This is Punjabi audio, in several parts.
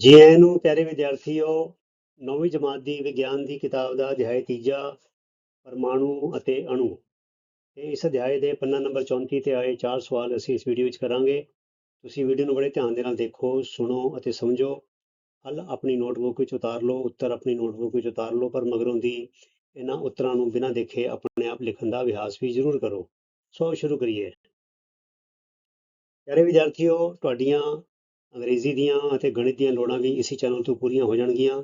ਜੀ ਆਇਆਂ ਨੂੰ ਪਿਆਰੇ ਵਿਦਿਆਰਥੀਓ, ਨੌਵੀਂ ਜਮਾਤ ਦੀ ਵਿਗਿਆਨ ਦੀ ਕਿਤਾਬ ਦਾ ਅਧਿਆਇ ਤੀਜਾ, ਪਰਮਾਣੂ ਅਤੇ ਅਣੂ। ਤੇ ਇਸ ਅਧਿਆਇ ਦੇ ਪੰਨਾ ਨੰਬਰ 34 ਤੇ ਆਏ ਚਾਰ ਸਵਾਲ ਅਸੀਂ ਇਸ ਵੀਡੀਓ ਵਿੱਚ ਕਰਾਂਗੇ। ਤੁਸੀਂ ਵੀਡੀਓ ਨੂੰ ਬੜੇ ਧਿਆਨ ਦੇ ਨਾਲ ਦੇਖੋ, ਸੁਣੋ ਅਤੇ ਸਮਝੋ। ਹੱਲ ਆਪਣੀ ਨੋਟਬੁੱਕ ਵਿੱਚ ਉਤਾਰ ਲਓ, ਉੱਤਰ ਆਪਣੀ ਨੋਟਬੁੱਕ ਵਿੱਚ ਉਤਾਰ ਲਓ, ਪਰ ਮਗਰੋਂ ਦੀ ਇਹਨਾਂ ਉੱਤਰਾਂ ਨੂੰ ਬਿਨਾਂ ਦੇਖੇ ਆਪਣੇ ਆਪ ਲਿਖਣ ਦਾ ਅਭਿਆਸ ਵੀ ਜ਼ਰੂਰ ਕਰੋ। ਸੋ ਸ਼ੁਰੂ ਕਰੀਏ। ਪਿਆਰੇ ਵਿਦਿਆਰਥੀਓ, ਤੁਹਾਡੀਆਂ ਅੰਗਰੇਜ਼ੀ ਦੀਆਂ ਅਤੇ ਗਣਿਤ ਦੀਆਂ ਲੋੜਾਂ ਵੀ ਇਸੇ ਚੈਨਲ ਤੋਂ ਪੂਰੀਆਂ ਹੋ ਜਾਣਗੀਆਂ।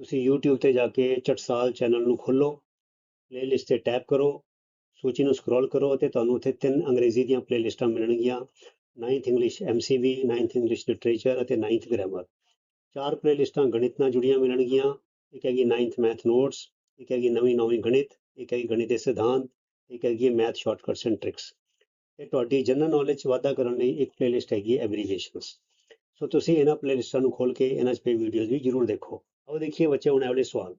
ਤੁਸੀਂ YouTube ਤੇ ਜਾ ਕੇ ਚਟਸਾਲ ਚੈਨਲ ਨੂੰ ਖੋਲੋ ਪਲੇਲਿਸਟ ਤੇ ਟੈਪ ਕਰੋ, ਸੂਚੀ ਨੂੰ ਸਕਰੋਲ ਕਰੋ ਅਤੇ ਤੁਹਾਨੂੰ ਉੱਥੇ ਤਿੰਨ ਅੰਗਰੇਜ਼ੀ ਦੀਆਂ ਪਲੇਲਿਸਟਾਂ ਮਿਲਣਗੀਆਂ। 9th English MCV 9th English literature ਅਤੇ 9th ਗ੍ਰਾਮਰ ਚਾਰ ਪਲੇਲਿਸਟਾਂ ਗਣਿਤ ਨਾਲ ਜੁੜੀਆਂ ਮਿਲਣਗੀਆਂ। ਇੱਕ ਹੈਗੀ 9th ਮੈਥ ਨੋਟਸ ਇੱਕ ਹੈਗੀ ਨਵੀਂ ਨੌਵੀਂ ਗਣਿਤ, ਇੱਕ ਹੈਗੀ ਗਣਿਤ ਦੇ ਸਿਧਾਂਤ, ਇੱਕ ਹੈਗੀ ਮੈਥ ਸ਼ਾਰਟਕਟਸ ਐਂਡ ਟ੍ਰਿਕਸ ਤੇ ਤੁਹਾਡੀ ਜਨਰਲ ਨੌਲੇਜ 'ਚ ਵਾਧਾ ਕਰਨ ਲਈ ਇੱਕ ਪਲੇਲਿਸਟ ਹੈਗੀ ਐਬਰੀਵੇਸ਼ਨਸ ਸੋ ਤੁਸੀਂ ਇਹਨਾਂ ਪਲੇਲਿਸਟਾਂ ਨੂੰ ਖੋਲ ਕੇ ਇਹਨਾਂ 'ਚ ਪਈ ਵੀਡੀਓਜ਼ ਵੀ ਜ਼ਰੂਰ ਦੇਖੋ। ਆਓ ਦੇਖੀਏ ਬੱਚੇ, ਹੁਣ ਅਗਲੇ ਸਵਾਲ।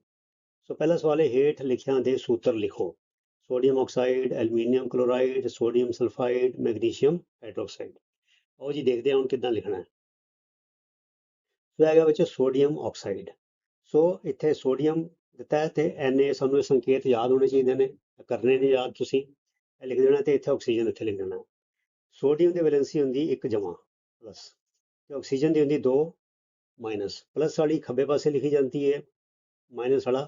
ਸੋ ਪਹਿਲਾ ਸਵਾਲ ਹੈ, ਹੇਠ ਲਿਖਿਆਂ ਦੇ ਸੂਤਰ ਲਿਖੋ। Sodium oxide, aluminium chloride, sodium sulphide, magnesium, hydroxide. ਆਓ ਜੀ ਦੇਖਦੇ ਹਾਂ ਹੁਣ ਕਿੱਦਾਂ ਲਿਖਣਾ ਹੈ। ਸੋ ਹੈਗਾ ਬੱਚੇ ਸੋਡੀਅਮ ਆਕਸਾਈਡ। ਸੋ ਇੱਥੇ ਸੋਡੀਅਮ ਦਿੱਤਾ ਹੈ ਤੇ Na ਸਾਨੂੰ ਇਹ ਸੰਕੇਤ ਯਾਦ ਹੋਣੇ ਚਾਹੀਦੇ ਨੇ ਕਰਨੇ ਨੇ ਯਾਦ ਤੁਸੀਂ। ਇਹ ਲਿਖ ਦੇਣਾ ਤੇ ਇੱਥੇ ਆਕਸੀਜਨ ਇੱਥੇ ਲਿਖ ਦੇਣਾ। ਸੋਡੀਅਮ ਦੀ ਵੈਲੈਂਸੀ ਹੁੰਦੀ 1 ਜਮਾ ਪਲੱਸ। ਤੇ ਆਕਸੀਜਨ ਦੀ ਹੁੰਦੀ 2 ਮਾਈਨਸ ਪਲੱਸ ਵਾਲੀ ਖੱਬੇ ਪਾਸੇ ਲਿਖੀ ਜਾਂਦੀ ਹੈ ਮਾਈਨਸ ਵਾਲਾ,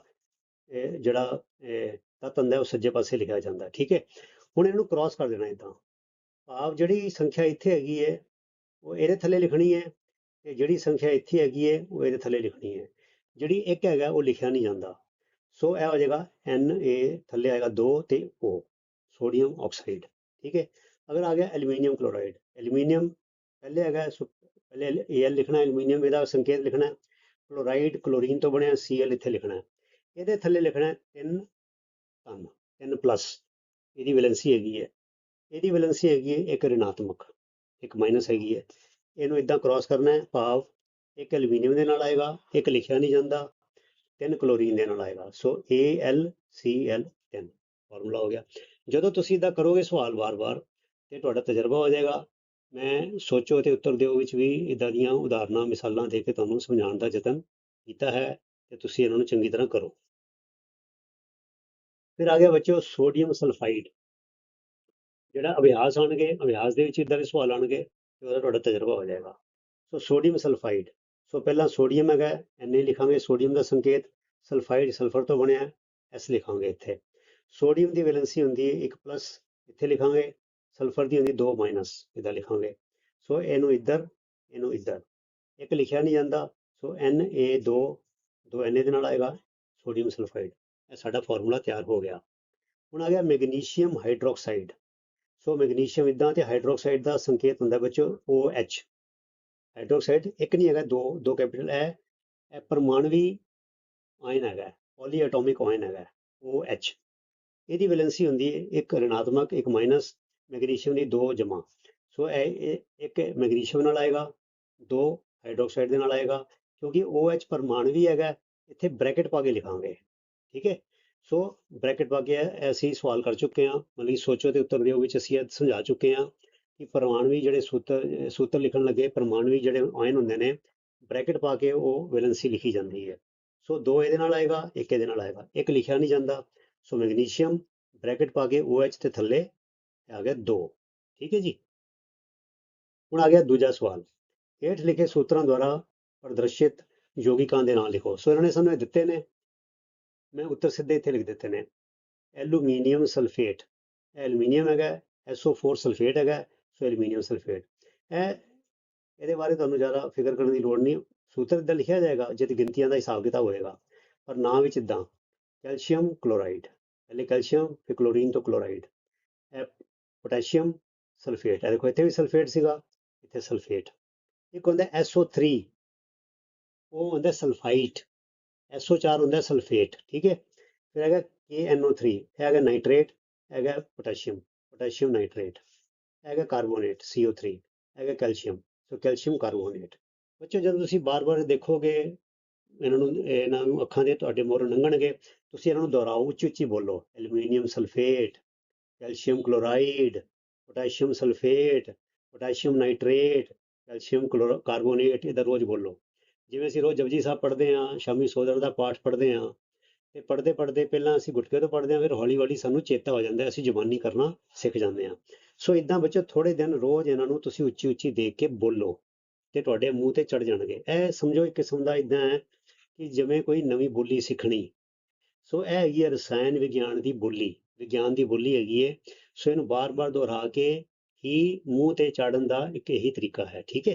ਇਹ ਜਿਹੜਾ, ਇਹ ਤੱਤ ਹੁੰਦਾ ਉਹ ਸੱਜੇ ਪਾਸੇ ਲਿਖਿਆ ਜਾਂਦਾ, ਠੀਕ ਹੈ ਹੁਣ ਇਹਨੂੰ ਕ੍ਰਾਸ ਕਰ ਦੇਣਾ ਇਦਾਂ ਭਾਵ ਜਿਹੜੀ ਸੰਖਿਆ ਇੱਥੇ ਹੈਗੀ ਹੈ ਉਹ ਇਹਦੇ ਥੱਲੇ ਲਿਖਣੀ ਹੈ ਤੇ ਜਿਹੜੀ ਸੰਖਿਆ ਇੱਥੇ ਹੈਗੀ ਹੈ ਉਹ ਇਹਦੇ ਥੱਲੇ ਲਿਖਣੀ ਹੈ ਜਿਹੜੀ ਇੱਕ ਹੈਗਾ, ਉਹ ਲਿਖਿਆ ਨਹੀਂ ਜਾਂਦਾ। ਸੋ ਇਹ ਹੋ ਜਾਏਗਾ Na ਥੱਲੇ ਆਏਗਾ 2 ਤੇ O ਸੋਡੀਅਮ ਆਕਸਾਈਡ ਠੀਕ ਹੈ ਅਗਰ ਆ ਗਿਆ ਐਲੂਮੀਨੀਅਮ ਕਲੋਰਾਈਡ ਐਲੂਮੀਨੀਅਮ ਪਹਿਲੇ ਹੈਗਾ ਸੋ ਪਹਿਲੇ Al ਲਿਖਣਾ ਐਲੂਮੀਨੀਅਮ ਇਹਦਾ ਸੰਕੇਤ ਲਿਖਣਾ ਕਲੋਰਾਈਡ ਕਲੋਰੀਨ ਤੋਂ ਬਣਿਆ Cl ਇੱਥੇ ਲਿਖਣਾ ਇਹਦੇ ਥੱਲੇ ਲਿਖਣਾ ਹੈ 3 ਧਨ 3 ਪਲੱਸ ਇਹਦੀ ਵੈਲੈਂਸੀ ਹੈਗੀ ਹੈ ਇਹਦੀ ਵੈਲੈਂਸੀ ਹੈਗੀ ਹੈ ਇੱਕ ਰਿਣਾਤਮਕ ਇੱਕ ਮਾਈਨਸ ਹੈਗੀ ਹੈ ਇਹਨੂੰ ਇਦਾਂ ਕ੍ਰਾਸ ਕਰਨਾ ਹੈ ਭਾਵ ਇੱਕ ਐਲੂਮੀਨੀਅਮ ਦੇ ਨਾਲ ਆਏਗਾ ਇੱਕ ਲਿਖਿਆ ਨਹੀਂ ਜਾਂਦਾ ਤਿੰਨ ਕਲੋਰੀਨ ਦੇ ਨਾਲ ਆਏਗਾ ਸੋ AlCl3 ਫਾਰਮੂਲਾ ਹੋ ਗਿਆ ਜਦੋਂ ਤੁਸੀਂ ਇਦਾਂ ਕਰੋਗੇ ਸਵਾਲ ਵਾਰ-ਵਾਰ ਤੇ ਤੁਹਾਡਾ ਤਜਰਬਾ ਹੋ ਜਾਏਗਾ ਮੈਂ ਸੋਚੋ ਅਤੇ ਉੱਤਰ ਦਿਓ ਵਿੱਚ ਵੀ ਇਦਾਂ ਦੀਆਂ ਉਦਾਹਰਨਾਂ, ਮਿਸਾਲਾਂ ਦੇ ਕੇ ਤੁਹਾਨੂੰ ਸਮਝਾਉਣ ਦਾ ਯਤਨ ਕੀਤਾ ਹੈ ਤੇ ਤੁਸੀਂ ਇਹਨਾਂ ਨੂੰ ਚੰਗੀ ਤਰ੍ਹਾਂ ਕਰੋ। ਫਿਰ ਆ ਗਿਆ ਬੱਚਿਓ ਸੋਡੀਅਮ ਸਲਫਾਈਡ। ਜਿਹੜਾ ਅਭਿਆਸ ਆਣਗੇ ਅਭਿਆਸ ਦੇ ਵਿੱਚ ਇਦਾਂ ਦੇ ਸਵਾਲ ਆਣਗੇ ਤੇ ਉਹਦਾ ਤੁਹਾਡਾ ਤਜਰਬਾ ਹੋ ਜਾਏਗਾ। ਸੋ ਸੋਡੀਅਮ ਸਲਫਾਈਡ। ਸੋ ਪਹਿਲਾਂ ਸੋਡੀਅਮ ਹੈਗਾ Na ਲਿਖਾਂਗੇ ਸੋਡੀਅਮ ਦਾ ਸੰਕੇਤ, ਸਲਫਾਈਡ ਸਲਫਰ ਤੋਂ ਬਣਿਆ ਹੈ ਲਿਖਾਂਗੇ ਇੱਥੇ। ਸੋਡੀਅਮ ਦੀ ਵੈਲੈਂਸੀ ਹੁੰਦੀ ਹੈ 1 ਪਲੱਸ, ਇੱਥੇ ਲਿਖਾਂਗੇ ਸਲਫਰ ਦੀ ਹੁੰਦੀ 2 ਮਾਈਨਸ ਇਹਦਾ ਲਿਖਾਂਗੇ। ਸੋ ਇਹਨੂੰ ਇੱਧਰ ਇਹਨੂੰ ਇੱਧਰ। ਇੱਕ ਲਿਖਿਆ ਨਹੀਂ ਜਾਂਦਾ, ਸੋ Na2 ਦੋ Na ਦੇ ਨਾਲ ਆਏਗਾ ਸੋਡੀਅਮ ਸਲਫਾਈਡ ਇਹ ਸਾਡਾ ਫਾਰਮੂਲਾ ਤਿਆਰ ਹੋ ਗਿਆ। ਹੁਣ ਆ ਗਿਆ ਮੈਗਨੀਸ਼ੀਅਮ ਹਾਈਡਰੋਕਸਾਈਡ ਸੋ ਮੈਗਨੀਸ਼ੀਅਮ ਇਦਾਂ ਤੇ ਹਾਈਡਰੋਕਸਾਈਡ ਦਾ ਸੰਕੇਤ ਹੁੰਦਾ ਬੱਚੋ OH ਹਾਈਡਰੋਕਸਾਈਡ ਇੱਕ ਨਹੀਂ ਹੈਗਾ, ਦੋ ਦੋ ਕੈਪੀਟਲ ਹੈ ਇਹ ਪਰਮਾਣਵੀ ਆਇਨ ਹੈਗਾ ਪੋਲੀ ਐਟੋਮਿਕ ਆਇਨ ਹੈਗਾ OH ਇਹਦੀ ਵੈਲੈਂਸੀ ਹੁੰਦੀ ਹੈ ਇੱਕ ਰਿਣਾਤਮਕ, ਇੱਕ ਮਾਈਨਸ ਮੈਗਨੀਸ਼ੀਅਮ ਦੀ ਦੋ ਜਮਾ ਸੋ ਇਹ ਇੱਕ ਮੈਗਨੀਸ਼ੀਅਮ ਨਾਲ ਆਏਗਾ, ਦੋ ਹਾਈਡਰੋਕਸਾਈਡ ਦੇ ਨਾਲ ਆਏਗਾ, ਕਿਉਂਕਿ OH ਪਰਮਾਣਵੀ ਹੈਗਾ, ਇੱਥੇ ਬ੍ਰੈਕਟ ਪਾ ਕੇ ਲਿਖਾਂਗੇ, ਠੀਕ ਹੈ? ਸੋ ਬ੍ਰੈਕਟ ਪਾ ਕੇ ਇਹ ਅਸੀਂ ਸਵਾਲ ਕਰ ਚੁੱਕੇ ਹਾਂ, ਮਤਲਬ ਕਿ ਸੋਚੋ ਤੇ ਉੱਤਰ ਦਿਓ ਵਿੱਚ ਅਸੀਂ ਸਮਝਾ ਚੁੱਕੇ ਹਾਂ ਕਿ ਪਰਮਾਣਵੀ ਜਿਹੜੇ ਸੂਤਰ ਸੂਤਰ ਲਿਖਣ ਲੱਗੇ ਪਰਮਾਣਵੀ ਜਿਹੜੇ ਆਇਨ ਹੁੰਦੇ ਨੇ, ਬ੍ਰੈਕਟ ਪਾ ਕੇ ਉਹ ਵੈਲੈਂਸੀ ਲਿਖੀ ਜਾਂਦੀ ਹੈ। ਸੋ ਦੋ ਇਹਦੇ ਨਾਲ ਆਏਗਾ, ਇੱਕ ਇਹਦੇ ਨਾਲ ਆਏਗਾ, ਇੱਕ ਲਿਖਿਆ ਨਹੀਂ ਜਾਂਦਾ। ਸੋ ਮੈਗਨੀਸ਼ੀਅਮ ਬ੍ਰੈਕਟ ਪਾ ਕੇ OH ਤੇ ਥੱਲੇ ਆ ਗਿਆ 2 ਠੀਕ ਹੈ ਜੀ? ਹੁਣ ਆ ਗਿਆ ਦੂਜਾ ਸਵਾਲ। ਹੇਠ ਲਿਖੇ ਸੂਤਰਾਂ ਦੁਆਰਾ ਪ੍ਰਦਰਸ਼ਿਤ ਯੋਗਿਕਾਂ ਦੇ ਨਾਂ ਲਿਖੋ। ਸੋ ਇਹਨਾਂ ਨੇ ਸਾਨੂੰ ਇਹ ਦਿੱਤੇ ਨੇ। ਮੈਂ ਉੱਤਰ ਸਿੱਧੇ ਇੱਥੇ ਲਿਖ ਦਿੱਤੇ ਨੇ। Aluminium sulphate. ਐਲੂਮੀਨੀਅਮ ਹੈਗਾ SO4 ਸਲਫੇਟ ਹੈਗਾ, ਸੋ ਐਲੂਮੀਨੀਅਮ ਸਲਫੇਟ। ਇਹ, ਇਹਦੇ ਬਾਰੇ ਤੁਹਾਨੂੰ ਜ਼ਿਆਦਾ ਫਿਕਰ ਕਰਨ ਦੀ ਲੋੜ ਨਹੀਂ। ਸੂਤਰ ਇਦਾਂ ਲਿਖਿਆ ਜਾਏਗਾ, ਜੇ ਗਿਣਤੀਆਂ ਦਾ ਹਿਸਾਬ ਕਿਤਾਬ ਹੋਏਗਾ। ਪਰ ਨਾਂ ਵਿੱਚ ਇਦਾਂ ਕੈਲਸ਼ੀਅਮ ਕਲੋਰਾਈਡ। ਪਹਿਲੇ ਕੈਲਸ਼ੀਅਮ, ਫਿਰ ਕਲੋਰੀਨ ਤੋਂ ਕਲੋਰਾਈਡ। ਪੋਟਾਸ਼ੀਅਮ ਸਲਫੇਟ, ਇਹ ਦੇਖੋ ਇੱਥੇ ਵੀ ਸਲਫੇਟ ਸੀਗਾ, ਇੱਥੇ ਸਲਫੇਟ। ਇੱਕ ਹੁੰਦਾ SO3 ਉਹ ਹੁੰਦਾ ਸਲਫਾਈਟ SO4 ਹੁੰਦਾ ਸਲਫੇਟ, ਠੀਕ ਹੈ? ਫਿਰ ਹੈਗਾ KNO3 ਇਹ ਹੈਗਾ ਨਾਈਟ੍ਰੇਟ ਹੈਗਾ ਪੋਟਾਸ਼ੀਅਮ ਪੋਟਾਸ਼ੀਅਮ ਨਾਈਟ੍ਰੇਟ ਹੈਗਾ ਕਾਰਬੋਨੇਟ CO3 ਹੈਗਾ ਕੈਲਸ਼ੀਅਮ, ਸੋ ਕੈਲਸ਼ੀਅਮ ਕਾਰਬੋਨੇਟ। ਬੱਚੋ ਜਦੋਂ ਤੁਸੀਂ ਬਾਰ-ਬਾਰ ਦੇਖੋਗੇ, ਇਹਨਾਂ ਨੂੰ ਇਹਨਾਂ ਨੂੰ ਅੱਖਾਂ ਦੇ ਤੁਹਾਡੇ ਮੋਰ ਲੰਘਣਗੇ ਤੁਸੀਂ ਇਹਨਾਂ ਨੂੰ ਦੁਹਰਾਓ ਉੱਚੀ ਉੱਚੀ ਬੋਲੋ, aluminium sulphate calcium chloride potassium sulphate potassium nitrate calcium carbonate ਇਹਦਾ ਰੋਜ਼ ਬੋਲੋ। ਜਿਵੇਂ ਅਸੀਂ ਰੋਜ਼ ਜਪਜੀ ਸਾਹਿਬ ਪੜ੍ਹਦੇ ਹਾਂ, ਸ਼ਾਮੀ ਸੋਦਰ ਦਾ ਪਾਠ ਪੜ੍ਹਦੇ ਹਾਂ, ਤੇ ਪੜ੍ਹਦੇ ਪੜ੍ਹਦੇ ਪਹਿਲਾਂ ਅਸੀਂ ਗੁਟਕੇ ਤੋਂ ਪੜ੍ਹਦੇ ਹਾਂ, ਫਿਰ ਹੌਲੀ ਹੌਲੀ ਸਾਨੂੰ ਚੇਤਾ ਹੋ ਜਾਂਦਾ ਅਸੀਂ ਜ਼ੁਬਾਨੀ ਕਰਨਾ ਸਿੱਖ ਜਾਂਦੇ ਹਾਂ। ਸੋ ਇਦਾਂ ਬੱਚੋ ਥੋੜੇ ਦਿਨ ਰੋਜ਼ ਇਹਨਾਂ ਨੂੰ ਤੁਸੀਂ ਉੱਚੀ ਉੱਚੀ ਦੇਖ ਕੇ ਬੋਲੋ, ਤੇ ਤੁਹਾਡੇ ਮੂੰਹ ਤੇ ਚੜ ਜਾਣਗੇ। ਇਹ ਸਮਝੋ ਇੱਕ ਕਿਸਮ ਦਾ ਇਦਾਂ ਹੈ ਕਿ ਜਿਵੇਂ ਕੋਈ ਨਵੀਂ ਬੋਲੀ ਸਿੱਖਣੀ। ਸੋ ਇਹ ਹੈਗੀ ਹੈ ਰਸਾਇਣ ਵਿਗਿਆਨ ਦੀ ਬੋਲੀ। ਵਿਗਿਆਨ ਦੀ ਬੋਲੀ ਹੈਗੀ ਹੈ ਸੋ ਇਹਨੂੰ ਬਾਰ-ਬਾਰ ਦੁਹਰਾ ਕੇ ਹੀ ਮੂੰਹ ਤੇ ਚਾੜਨ ਦਾ ਇੱਕ ਇਹੀ ਤਰੀਕਾ ਹੈ, ਠੀਕ ਹੈ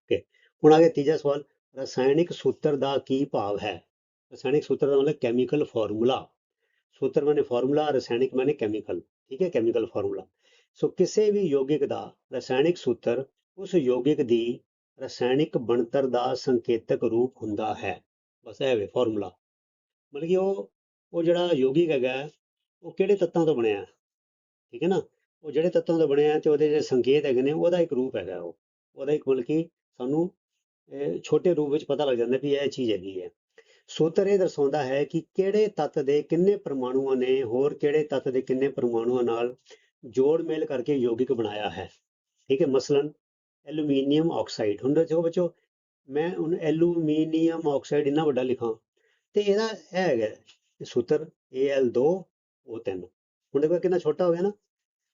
ਓਕੇ, ਹੁਣ ਆ ਤੀਜਾ ਸਵਾਲ, ਰਸਾਇਣਿਕ ਸੂਤਰ ਦਾ ਕੀ ਭਾਵ ਹੈ? ਰਸਾਇਣਿਕ ਸੂਤਰ ਦਾ ਮਤਲਬ ਕੈਮੀਕਲ ਫਾਰਮੂਲਾ ਸੂਤਰ ਮੈਨੇ ਫਾਰਮੂਲਾ ਰਸਾਇਣਿਕ ਮੈਨੇ ਕੈਮੀਕਲ ਠੀਕ ਹੈ ਕੈਮੀਕਲ ਫਾਰਮੂਲਾ ਸੋ ਕਿਸੇ ਵੀ ਯੋਗਿਕ ਦਾ ਰਸਾਇਣਿਕ ਸੂਤਰ ਉਸ ਯੋਗਿਕ ਦੀ ਰਸਾਇਣਿਕ ਬਣਤਰ ਦਾ ਸੰਕੇਤਕ ਰੂਪ ਹੁੰਦਾ ਹੈ, ਬਸ ਇਹ ਵੇ ਫਾਰਮੂਲਾ ਮਤਲਬ ਕਿ ਉਹ ਉਹ ਜਿਹੜਾ ਯੋਗਿਕ ਹੈਗਾ, ਉਹ ਕਿਹੜੇ ਤੱਤਾਂ ਤੋਂ ਬਣਿਆ? ਠੀਕ ਹੈ ਨਾ? ਉਹ ਜਿਹੜੇ ਤੱਤਾਂ ਤੋਂ ਬਣਿਆ ਹੈ ਤੇ ਉਹਦੇ ਜਿਹੜੇ ਸੰਕੇਤ ਹੈਗੇ ਨੇ, ਉਹਦਾ ਇੱਕ ਰੂਪ ਹੈਗਾ ਉਹ। ਉਹਦਾ ਇੱਕ ਮਤਲਬ ਕਿ ਸਾਨੂੰ ਛੋਟੇ ਰੂਪ ਵਿੱਚ ਪਤਾ ਲੱਗ ਜਾਂਦਾ ਵੀ ਇਹ ਚੀਜ਼ ਹੈਗੀ ਹੈ। ਸੂਤਰ ਇਹ ਦਰਸਾਉਂਦਾ ਹੈ ਕਿ ਕਿਹੜੇ ਤੱਤ ਦੇ ਕਿੰਨੇ ਪਰਮਾਣੂਆਂ ਨੇ, ਹੋਰ ਕਿਹੜੇ ਤੱਤ ਦੇ ਕਿੰਨੇ ਪਰਮਾਣੂਆਂ ਨਾਲ ਜੋੜ ਮੇਲ ਕਰਕੇ ਯੋਗਿਕ ਬਣਾਇਆ ਹੈ। ਠੀਕ ਹੈ ਮਸਲਨ ਐਲੂਮੀਨੀਅਮ ਆਕਸਾਈਡ। ਹੁਣ ਦੇਖੋ ਬੱਚੋ, ਮੈਂ ਹੁਣ ਐਲੂਮੀਨੀਅਮ ਆਕਸਾਈਡ ਇੰਨਾ ਵੱਡਾ ਲਿਖਾਂ ਤੇ ਇਹਦਾ ਇਹ ਹੈਗਾ ਇਹ ਸੂਤਰ Al2O3 ਹੁਣ ਦੇਖੋ ਕਿੰਨਾ ਛੋਟਾ ਹੋ ਗਿਆ ਨਾ।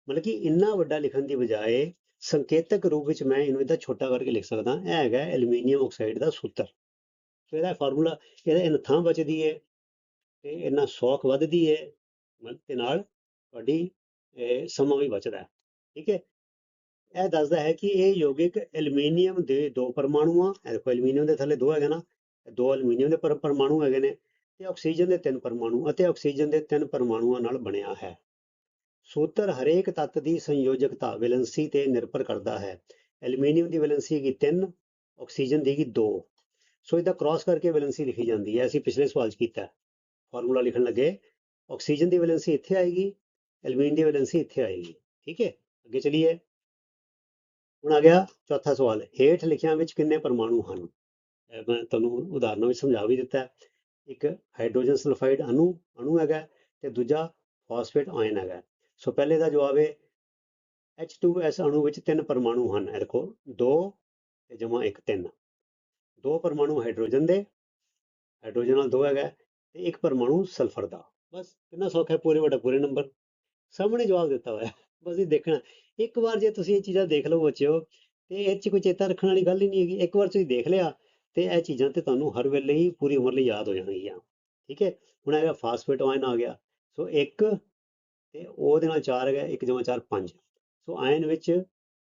ਮਤਲਬ ਕਿ ਇੰਨਾ ਵੱਡਾ ਲਿਖਣ ਦੀ ਬਜਾਏ ਸੰਕੇਤਕ ਰੂਪ ਵਿੱਚ ਮੈਂ ਇਹਨੂੰ ਇਹਦਾ ਛੋਟਾ ਕਰਕੇ ਲਿਖ ਸਕਦਾ। ਇਹ ਹੈਗਾ ਐਲੂਮੀਨੀਅਮ ਆਕਸਾਈਡ ਦਾ ਸੂਤਰ। ਸੋ ਇਹਦਾ ਫਾਰਮੂਲਾ, ਇਹਦਾ ਇਹਨਾਂ ਥਾਂ ਬਚਦੀ ਹੈ ਤੇ ਇਹਨਾਂ ਸੌਖ ਵੱਧਦੀ ਹੈ ਮਤਲਬ ਤੇ ਨਾਲ ਤੁਹਾਡੀ ਸਮਾਂ ਵੀ ਬਚਦਾ। ਹੈ ਠੀਕ ਹੈ ਇਹ ਦੱਸਦਾ ਹੈ ਕਿ ਇਹ ਯੋਗਿਕ ਐਲੂਮੀਨੀਅਮ ਦੇ ਦੋ ਪਰਮਾਣੂਆਂ, ਇਹ ਦੇਖੋ ਐਲੂਮੀਨੀਅਮ ਦੇ ਥੱਲੇ ਦੋ ਹੈਗੇ ਨਾ ਦੋ ਐਲੂਮੀਨੀਅਮ ਦੇ ਪਰਮਾਣੂ ਹੈਗੇ ਨੇ। ਤੇ ਆਕਸੀਜਨ ਦੇ ਤਿੰਨ ਪਰਮਾਣੂ ਅਤੇ ਆਕਸੀਜਨ ਦੇ ਤਿੰਨ ਪਰਮਾਣੂਆਂ ਨਾਲ ਬਣਿਆ ਹੈ। ਸੂਤਰ ਹਰੇਕ ਤੱਤ ਦੀ ਸੰਯੋਜਕਤਾ ਵੈਲੈਂਸੀ ਤੇ ਨਿਰਭਰ ਕਰਦਾ ਹੈ। ਐਲੂਮੀਨੀਅਮ ਦੀ ਵੈਲੈਂਸੀ ਹੈਗੀ 3 ਆਕਸੀਜਨ ਦੀ ਹੈਗੀ 2 ਸੋ ਇਹਦਾ ਕ੍ਰਾਸ ਕਰਕੇ ਵੈਲੈਂਸੀ ਲਿਖੀ ਜਾਂਦੀ ਹੈ। ਅਸੀਂ ਪਿਛਲੇ ਸਵਾਲ 'ਚ ਕੀਤਾ। ਫਾਰਮੂਲਾ ਲਿਖਣ ਲੱਗੇ। ਆਕਸੀਜਨ ਦੀ ਵੈਲੈਂਸੀ ਇੱਥੇ ਆਏਗੀ, ਐਲੂਮੀਨੀਅਮ ਦੀ ਵੈਲੈਂਸੀ ਇੱਥੇ ਆਏਗੀ। ਠੀਕ ਹੈ? ਅੱਗੇ ਚਲੀਏ। ਹੁਣ ਆ ਗਿਆ ਚੌਥਾ ਸਵਾਲ। ਹੇਠ ਲਿਖਿਆਂ ਵਿੱਚ ਕਿੰਨੇ ਪਰਮਾਣੂ ਹਨ? ਮੈਂ ਤੁਹਾਨੂੰ ਉਦਾਹਰਨਾਂ ਵਿੱਚ ਸਮਝਾ ਵੀ ਦਿੱਤਾ। ਹੈ। ਇੱਕ ਹਾਈਡਰੋਜਨ ਸਲਫਾਈਡ ਅਣੂ ਅਣੂ ਹੈਗਾ ਤੇ ਦੂਜਾ ਫਾਸਫੇਟ ਆਇਨ ਹੈਗਾ। ਸੋ ਪਹਿਲੇ ਦਾ ਜਵਾਬ ਹੈ H2S ਅਣੂ ਵਿੱਚ ਤਿੰਨ ਪਰਮਾਣੂ ਹਨ, ਇਹ ਦੇਖੋ, ਦੋ ਤੇ ਜਮਾ ਇੱਕ, ਤਿੰਨ। ਦੋ ਪਰਮਾਣੂ ਹਾਈਡਰੋਜਨ ਦੇ, ਹਾਈਡਰੋਜਨ ਨਾਲ ਦੋ ਹੈਗਾ ਤੇ ਇੱਕ ਪਰਮਾਣੂ ਸਲਫਰ ਦਾ। ਬਸ ਕਿੰਨਾ ਸੌਖਾ ਹੈ, ਪੂਰੇ ਵੱਡਾ, ਪੂਰੇ ਨੰਬਰ। ਸਾਹਮਣੇ ਜਵਾਬ ਦਿੱਤਾ ਹੋਇਆ। ਬਸ ਇਹ ਦੇਖਣਾ। ਇੱਕ ਵਾਰ ਜੇ ਤੁਸੀਂ ਇਹ ਚੀਜ਼ਾਂ ਦੇਖ ਲਓ ਬੱਚਿਓ, ਤੇ ਇਹ 'ਚ ਕੋਈ ਚੇਤਾ ਰੱਖਣ ਵਾਲੀ ਗੱਲ ਹੀ ਨਹੀਂ ਹੈਗੀ। ਇੱਕ ਵਾਰ ਤੁਸੀਂ ਦੇਖ ਲਿਆ ਤੇ ਇਹ ਚੀਜ਼ਾਂ ਤੇ ਤੁਹਾਨੂੰ ਹਰ ਵੇਲੇ ਹੀ ਪੂਰੀ ਉਮਰ ਲਈ ਯਾਦ ਹੋ ਜਾਣਗੀਆਂ। ਠੀਕ ਹੈ? ਹੁਣ ਹੈਗਾ ਫਾਸਫੇਟ ਆਇਨ ਆ ਗਿਆ। ਸੋ ਇੱਕ ਤੇ ਉਹਦੇ ਨਾਲ ਚਾਰ ਹੈਗਾ, ਇੱਕ ਜਮਾ ਚਾਰ ਪੰਜ। ਸੋ ਆਇਨ ਵਿੱਚ,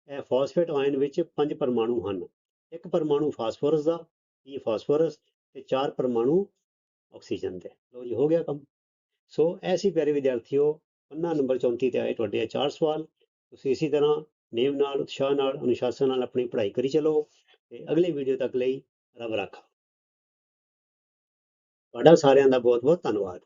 ਇਹ ਫਾਸਫੇਟ ਆਇਨ ਵਿੱਚ ਪੰਜ ਪਰਮਾਣੂ ਹਨ। ਇੱਕ ਪਰਮਾਣੂ ਫਾਸਫੋਰਸ ਦਾ e ਇਹ ਫਾਸਫੋਰਸ ਤੇ ਚਾਰ ਪਰਮਾਣੂ ਆਕਸੀਜਨ ਦੇ। ਲੋ ਜੀ, ਹੋ ਗਿਆ ਕੰਮ। ਸੋ ਐਸੀ ਪਿਆਰੇ ਵਿਦਿਆਰਥੀਓ, ਪੰਨਾ ਨੰਬਰ 34 ਤੇ ਆਏ ਤੁਹਾਡੇ ਇਹ ਚਾਰ ਸਵਾਲ। ਤੁਸੀਂ ਇਸੇ ਤਰ੍ਹਾਂ ਨੇਮ ਨਾਲ, ਉਤਸ਼ਾਹ ਨਾਲ, ਅਨੁਸ਼ਾਸਨ ਨਾਲ ਆਪਣੀ ਪੜ੍ਹਾਈ ਕਰੀ ਚਲੋ। ਤੇ ਅਗਲੇ ਵੀਡੀਓ ਤੱਕ ਲਈ ਰੱਬ ਰਾਖਾ। ਤੁਹਾਡਾ ਸਾਰਿਆਂ ਦਾ ਬਹੁਤ ਬਹੁਤ ਧੰਨਵਾਦ।